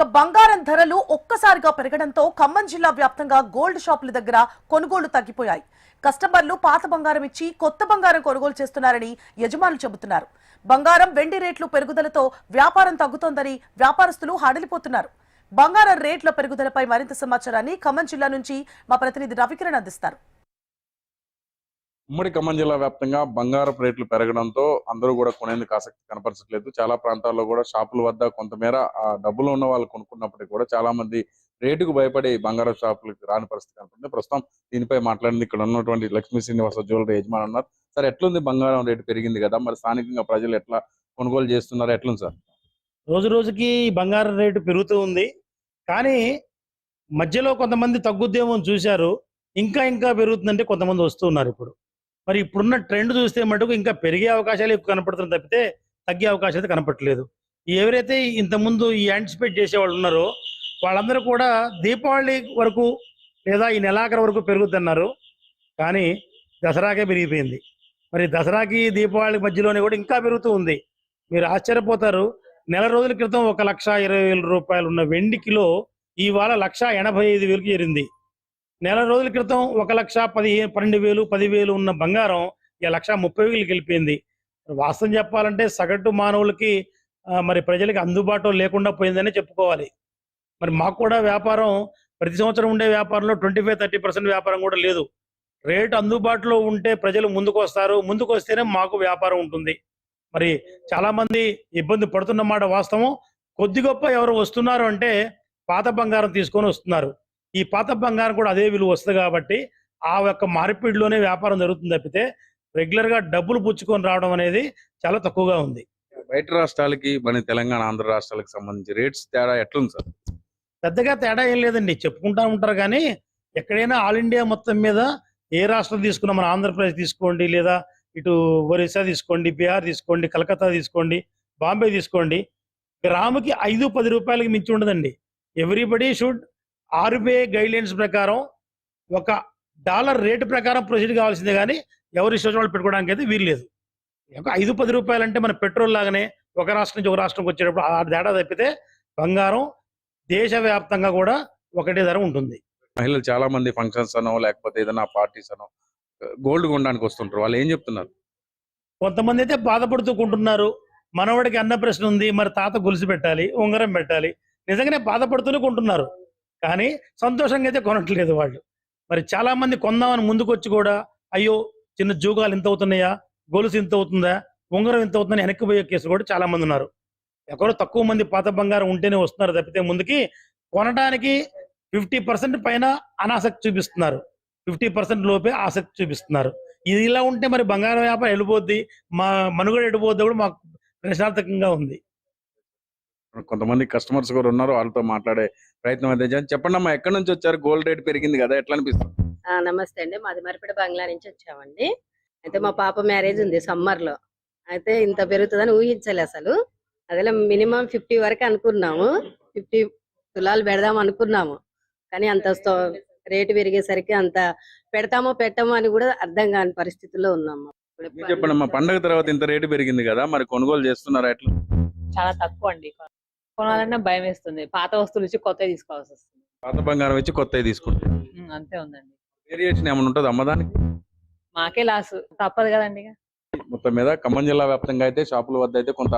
ఇక బంగారం ధరలు ఒక్కసారిగా పెరగడంతో ఖమ్మం జిల్లా వ్యాప్తంగా గోల్డ్ షాపుల దగ్గర కొనుగోళ్ళు తగ్గిపోయాయి. కస్టమర్లు పాత బంగారం ఇచ్చి కొత్త బంగారం కొనుగోలు చేస్తున్నారని యజమానులు చెబుతున్నారు. బంగారం వెండి రేట్లు పెరుగుదలతో వ్యాపారం తగ్గుతోందని వ్యాపారస్తులు హడలిపోతున్నారు. బంగారం రేట్ల పెరుగుదలపై మరింత సమాచారాన్ని ఖమ్మం జిల్లా నుంచి మా ప్రతినిధి రవికిరణ్ అందిస్తారు. ఉమ్మడి ఖమ్మం జిల్లా వ్యాప్తంగా బంగారపు రేట్లు పెరగడంతో అందరూ కూడా కొనేందుకు ఆసక్తి కనపరచట్లేదు. చాలా ప్రాంతాల్లో కూడా షాపుల వద్ద కొంతమేర ఆ డబ్బులు ఉన్న వాళ్ళు కొనుక్కున్నప్పటికీ కూడా చాలా మంది రేటుకు భయపడి బంగారం షాపులకు రాని పరిస్థితి కనపడుతుంది. ప్రస్తుతం దీనిపై మాట్లాడింది ఇక్కడ ఉన్నటువంటి లక్ష్మీ శ్రీనివాస జ్యువెలరీ యజమాని ఉన్నారు సార్ ఎట్లుంది బంగారం రేటు పెరిగింది కదా? మరి స్థానికంగా ప్రజలు ఎట్లా కొనుగోలు చేస్తున్నారు? ఎట్లుంది సార్? రోజు రోజుకి బంగారం రేటు పెరుగుతూ ఉంది. కానీ మధ్యలో కొంతమంది తగ్గుద్దేమో అని చూశారు. ఇంకా ఇంకా పెరుగుతుందంటే కొంతమంది వస్తున్నారు ఇప్పుడు. మరి ఇప్పుడున్న ట్రెండ్ చూస్తే మటుకు ఇంకా పెరిగే అవకాశాలు ఎక్కువ కనపడుతున్నాయి తప్పితే తగ్గే అవకాశాలు అయితే కనపడట్లేదు. ఎవరైతే ఇంతకుముందు ఈ యాంటిసిపేట్ చేసే వాళ్ళు ఉన్నారో వాళ్ళందరూ కూడా దీపావళి వరకు లేదా ఈ నెలాఖరు వరకు పెరుగుతున్నారు కానీ దసరాకే పెరిగిపోయింది. మరి దసరాకి దీపావళి మధ్యలోనే కూడా ఇంకా పెరుగుతూ ఉంది. మీరు ఆశ్చర్యపోతారు. నెల రోజుల క్రితం ఒక లక్ష ఇరవై వేల రూపాయలు ఉన్న వెండి కిలో ఇవాళ లక్ష ఎనభై ఐదు వేలకు చేరింది. నెల రోజుల క్రితం ఒక లక్ష పది పన్నెండు వేలు పదివేలు ఉన్న బంగారం ఈ లక్ష ముప్పై వేలకు వెళ్ళిపోయింది. వాస్తవం చెప్పాలంటే సగటు మానవులకి మరి ప్రజలకి అందుబాటులో లేకుండా పోయిందనే చెప్పుకోవాలి. మరి మాకు కూడా వ్యాపారం ప్రతి సంవత్సరం ఉండే వ్యాపారంలో ట్వంటీ ఫైవ్ థర్టీ పర్సెంట్ వ్యాపారం కూడా లేదు. రేటు అందుబాటులో ఉంటే ప్రజలు ముందుకు వస్తారు. ముందుకు వస్తేనే మాకు వ్యాపారం ఉంటుంది. మరి చాలా మంది ఇబ్బంది పడుతున్నమాట వాస్తవం. కొద్ది గొప్ప ఎవరు వస్తున్నారు అంటే పాత బంగారం తీసుకొని వస్తున్నారు. ఈ పాత బంగారం కూడా అదే విలువ వస్తుంది కాబట్టి ఆ యొక్క మార్పిడిలోనే వ్యాపారం జరుగుతుంది తప్పితే రెగ్యులర్గా డబ్బులు పుచ్చుకొని రావడం అనేది చాలా తక్కువగా ఉంది. బయట రాష్ట్రాలకి మన తెలంగాణ ఆంధ్ర రాష్ట్రాలకు సంబంధించి రేట్స్ తేడా ఎట్లుంది సార్? పెద్దగా తేడా ఏం లేదండి. చెప్పుకుంటా ఉంటారు కానీ ఎక్కడైనా ఆల్ ఇండియా మొత్తం మీద ఏ రాష్ట్రం తీసుకున్నా మన ఆంధ్రప్రదేశ్ తీసుకోండి లేదా ఇటు ఒరిస్సా తీసుకోండి బీహార్ తీసుకోండి కలకత్తా తీసుకోండి బాంబే తీసుకోండి. గ్రాముకి ఐదు పది రూపాయలకి మించి ఉండదండి. Everybody should RBI guidelines ప్రకారం ఒక డాలర్ రేటు ప్రకారం ప్రొసీడ్ కావాల్సిందే కానీ ఎవరి ఇష్టం వాళ్ళు పెట్టుకోవడానికి అయితే వీల్లేదు ఒక ఐదు పది రూపాయలు అంటే మన పెట్రోల్ లాగానే ఒక రాష్ట్రం నుంచి ఒక రాష్ట్రంకి వచ్చేటప్పుడు ఆ తేడా తప్పితే బంగారం దేశవ్యాప్తంగా కూడా ఒకటే ధర ఉంటుంది. మహిళలు చాలా మంది ఫంక్షన్స్ అనో లేకపోతే ఏదైనా పార్టీస్ అనో గోల్డ్ కొనడానికి వస్తుంటారు. వాళ్ళు ఏం చెప్తున్నారు? కొంతమంది అయితే బాధపడుతూ కొంటున్నారు. మనవడికి అన్న ప్రశ్న ఉంది మరి తాత గొలుసు పెట్టాలి ఉంగరం పెట్టాలి. నిజంగానే బాధపడుతూనే కొంటున్నారు. కానీ సంతోషంగా అయితే కొనట్లేదు వాళ్ళు. మరి చాలా మంది కొందామని ముందుకొచ్చి కూడా అయ్యో చిన్న జూగాలు ఇంత అవుతున్నాయా? గొలుసు ఇంత అవుతుందా? ఉంగరం ఇంత అవుతుందని వెనక్కిపోయే కేసు కేసులు కూడా చాలామంది ఉన్నారు. ఎవరో తక్కువ మంది పాత బంగారం ఉంటేనే వస్తున్నారు తప్పితే ముందుకి కొనడానికి ఫిఫ్టీ పర్సెంట్ పైన అనాసక్తి చూపిస్తున్నారు. ఫిఫ్టీ పర్సెంట్ లోపే ఆసక్తి చూపిస్తున్నారు. ఇది ఇలా ఉంటే మరి బంగారం వ్యాపారం వెళ్ళిపోద్ది. మా మనుగడ వెళ్ళిపోద్ది కూడా మాకు ప్రశ్నార్థకంగా ఉంది. కొంతమంది కస్టమర్స్ కూడా ఉన్నారు వాళ్ళతో మాట్లాడే ప్రయత్నం అయితే. చెప్పండి అమ్మా ఎక్కడి నుంచి వచ్చారు? గోల్డ్ రేట్ పెరిగింది కదా ఎట్లా అనిపిస్తుంది? ఆ, నమస్తే అండి. మాది మరిపేట బంగ్లా నుంచి వచ్చామండి. అయితే మా పాప మ్యారేజ్ ఉంది సమ్మర్లో అయితే ఇంత పెరుగుతుందని ఊహించలే అసలు. అదే మినిమం ఫిఫ్టీ వరకు అనుకున్నాము. ఫిఫ్టీ తులాలు పెడదాం అనుకున్నాము. కానీ అంత రేటు పెరిగేసరికి అంత పెడతామో పెట్టమో అని కూడా అర్థం కాని పరిస్థితిలో ఉన్నాము. చెప్పండి అమ్మా పండగ తర్వాత ఇంత రేటు పెరిగింది కదా మరి కొనుగోలు చేస్తున్నారా ఎట్లా? చాలా తక్కువ అండి. కొనాలన్నా భయం వేస్తుంది పాత వస్తువులు ఇచ్చి కొత్తవి తీసుకోవాల్సి వస్తుంది. పాత బంగారం వచ్చి కొత్తవి తీసుకుంటారు ఉమ్, అంతే ఉందండి. వేరియేషన్ ఏమైనా ఉంటుంది అమ్మదానికి మాకే లాస్. తప్పదు కదండి ఇక. మొత్తం మీద ఖమ్మం జిల్లా వ్యాప్తంగా అయితే షాపుల వద్ద అయితే కొంత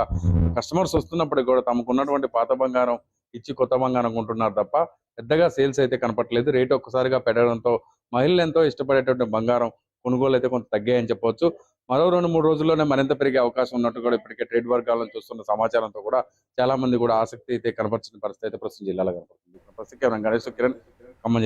కస్టమర్స్ వస్తున్నప్పటికీ కూడా తమకు ఉన్నటువంటి పాత బంగారం ఇచ్చి కొత్త బంగారం కొంటున్నారు తప్ప పెద్దగా సేల్స్ అయితే కనపట్లేదు రేటు ఒక్కసారిగా పెరగడంతో మహిళలు ఎంతో ఇష్టపడేటువంటి బంగారం కొనుగోలు అయితే కొంత తగ్గాయని చెప్పవచ్చు. మరో రెండు మూడు రోజుల్లోనే మరింత పెరిగే అవకాశం ఉన్నట్టు కూడా ఇప్పటికే ట్రేడ్ వర్గాలను చూస్తున్న సమాచారంతో కూడా చాలా మంది కూడా ఆసక్తి అయితే కనపరిచిన పరిస్థితి అయితే ప్రస్తుతం జిల్లాలో కనపడుతుంది. ప్రస్తుతం గణేష్ కిరణ్